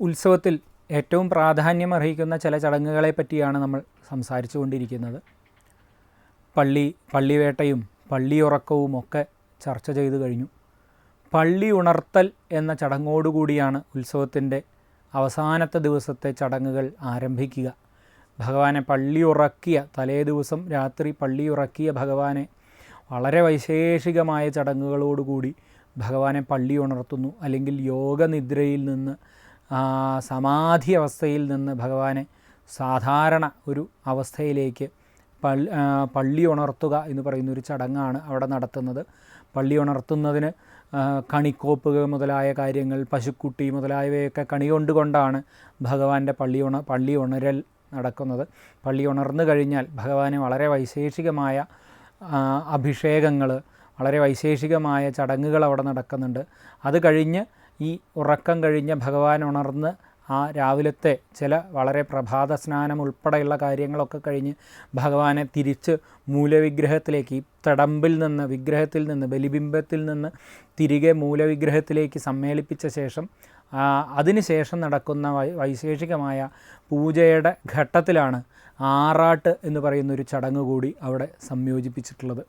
ഉത്സവത്തിൽ ഏറ്റവും പ്രാധാന്യം അർഹിക്കുന്ന ചില ചടങ്ങുകളെ പറ്റിയാണ് നമ്മൾ സംസാരിച്ചു കൊണ്ടിരിക്കുന്നത് പള്ളി പള്ളിവേട്ടയും പള്ളിയുറക്കവും ഒക്കെ ചർച്ച ചെയ്തു കഴിഞ്ഞു. പള്ളി ഉണർത്തൽ എന്ന ചടങ്ങോടുകൂടിയാണ് ഉത്സവത്തിന്റെ അവസാനത്തെ ദിവസത്തെ ചടങ്ങുകൾ ആരംഭിക്കുക. ഭഗവാനെ പള്ളി ഉറക്കിയ തലേ ദിവസം രാത്രി പള്ളി ഉറക്കിയ ഭഗവാനെ വളരെ വൈശേഷികമായ ചടങ്ങുകളോടുകൂടി ഭഗവാനെ പള്ളി ഉണർത്തുന്നു. അല്ലെങ്കിൽ യോഗനിദ്രയിൽ നിന്ന് സമാധി അവസ്ഥയിൽ നിന്ന് ഭഗവാനെ സാധാരണ ഒരു അവസ്ഥയിലേക്ക് പള്ളി പള്ളി ഉണർത്തുക എന്ന് പറയുന്ന ഒരു ചടങ്ങാണ് അവിടെ നടത്തുന്നത്. പള്ളി ഉണർത്തുന്നതിന് കണിക്കോപ്പുകൾ മുതലായ കാര്യങ്ങൾ പശുക്കുട്ടി മുതലായവയൊക്കെ കണി കൊണ്ടുകൊണ്ടാണ് ഭഗവാന്റെ പള്ളി ഉണ പള്ളി ഉണരൽ നടക്കുന്നത്. പള്ളി ഉണർന്നു കഴിഞ്ഞാൽ ഭഗവാനെ വളരെ വൈശേഷികമായ അഭിഷേകങ്ങൾ വളരെ വൈശേഷികമായ ചടങ്ങുകൾ അവിടെ നടക്കുന്നുണ്ട്. അത് കഴിഞ്ഞ് ഈ ഉറക്കം കഴിഞ്ഞ് ഭഗവാൻ ഉണർന്ന് ആ രാവിലത്തെ ചില വളരെ പ്രഭാത സ്നാനം ഉൾപ്പെടെയുള്ള കാര്യങ്ങളൊക്കെ കഴിഞ്ഞ് ഭഗവാനെ തിരിച്ച് മൂലവിഗ്രഹത്തിലേക്ക് ഈ തടമ്പിൽ നിന്ന് വിഗ്രഹത്തിൽ നിന്ന് ബലിബിംബത്തിൽ നിന്ന് തിരികെ മൂലവിഗ്രഹത്തിലേക്ക് സമ്മേളിപ്പിച്ച ശേഷം അതിനുശേഷം നടക്കുന്ന വൈശേഷികമായ പൂജയുടെ ഘട്ടത്തിലാണ് ആറാട്ട് എന്ന് പറയുന്ന ഒരു ചടങ്ങ് കൂടി അവിടെ സംയോജിപ്പിച്ചിട്ടുള്ളത്.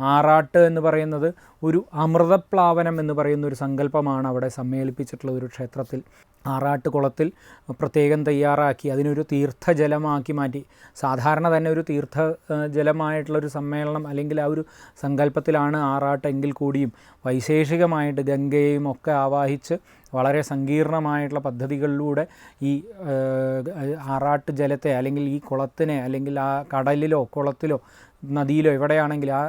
ആറാട്ട് എന്ന് പറയുന്നത് ഒരു അമൃതപ്ലാവനം എന്ന് പറയുന്ന ഒരു സങ്കല്പമാണ് അവിടെ സമ്മേളിപ്പിച്ചിട്ടുള്ള ഒരു ക്ഷേത്രത്തിൽ. ആറാട്ട് കുളത്തിൽ പ്രത്യേകം തയ്യാറാക്കി അതിനൊരു തീർത്ഥജലമാക്കി മാറ്റി. സാധാരണ തന്നെ ഒരു തീർത്ഥ ആ, ജലമായിട്ടുള്ളൊരു സമ്മേളനം അല്ലെങ്കിൽ ആ ഒരു സങ്കല്പത്തിലാണ് ആറാട്ട് എങ്കിൽ കൂടിയും വൈശേഷികമായിട്ട് ഗംഗയെയും ഒക്കെ ആവാഹിച്ച് വളരെ സങ്കീർണമായിട്ടുള്ള പദ്ധതികളിലൂടെ ഈ ആറാട്ട് ജലത്തെ അല്ലെങ്കിൽ ഈ കുളത്തിനെ അല്ലെങ്കിൽ ആ കടലിലോ കുളത്തിലോ നദിയിലോ എവിടെയാണെങ്കിൽ ആ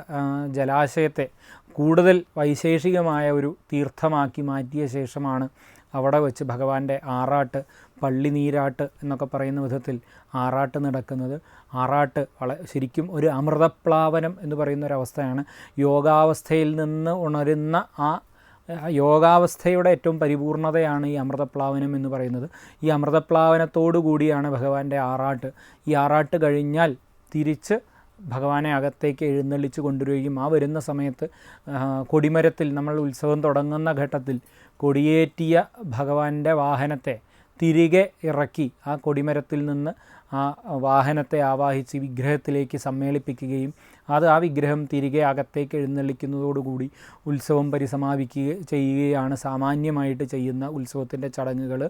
ജലാശയത്തെ കൂടുതൽ വൈശേഷികമായ ഒരു തീർത്ഥമാക്കി മാറ്റിയ ശേഷമാണ് അവിടെ വെച്ച് ഭഗവാന്റെ ആറാട്ട് പള്ളി നീരാട്ട് എന്നൊക്കെ പറയുന്ന വിധത്തിൽ ആറാട്ട് നടക്കുന്നത്. ആറാട്ട് വള ശരിക്കും ഒരു അമൃതപ്ലാവനം എന്ന് പറയുന്ന ഒരവസ്ഥയാണ് യോഗാവസ്ഥയിൽ നിന്ന് ഉണരുന്ന ആ യോഗാവസ്ഥയുടെ ഏറ്റവും പരിപൂർണതയാണ് ഈ അമൃതപ്ലാവനം എന്ന് പറയുന്നത്. ഈ അമൃതപ്ലാവനത്തോടു കൂടിയാണ് ഭഗവാന്റെ ആറാട്ട്. ഈ ആറാട്ട് കഴിഞ്ഞാൽ തിരിച്ച് ഭഗവാനെ അകത്തേക്ക് എഴുന്നള്ളിച്ച് കൊണ്ടുവരികയും ആ വരുന്ന സമയത്ത് കൊടിമരത്തിൽ നമ്മൾ ഉത്സവം തുടങ്ങുന്ന ഘട്ടത്തിൽ കൊടിയേറ്റിയ ഭഗവാന്റെ വാഹനത്തെ തിരികെ ഇറക്കി ആ കൊടിമരത്തിൽ നിന്ന് ആ വാഹനത്തെ ആവാഹിച്ച് വിഗ്രഹത്തിലേക്ക് സമ്മേളിപ്പിക്കുകയും അത് ആ വിഗ്രഹം തിരികെ അകത്തേക്ക് എഴുന്നള്ളിക്കുന്നതോടുകൂടി ഉത്സവം പരിസമാപിക്കുക ചെയ്യുകയാണ് സാമാന്യമായിട്ട് ചെയ്യുന്ന ഉത്സവത്തിന്റെ ചടങ്ങുകൾ.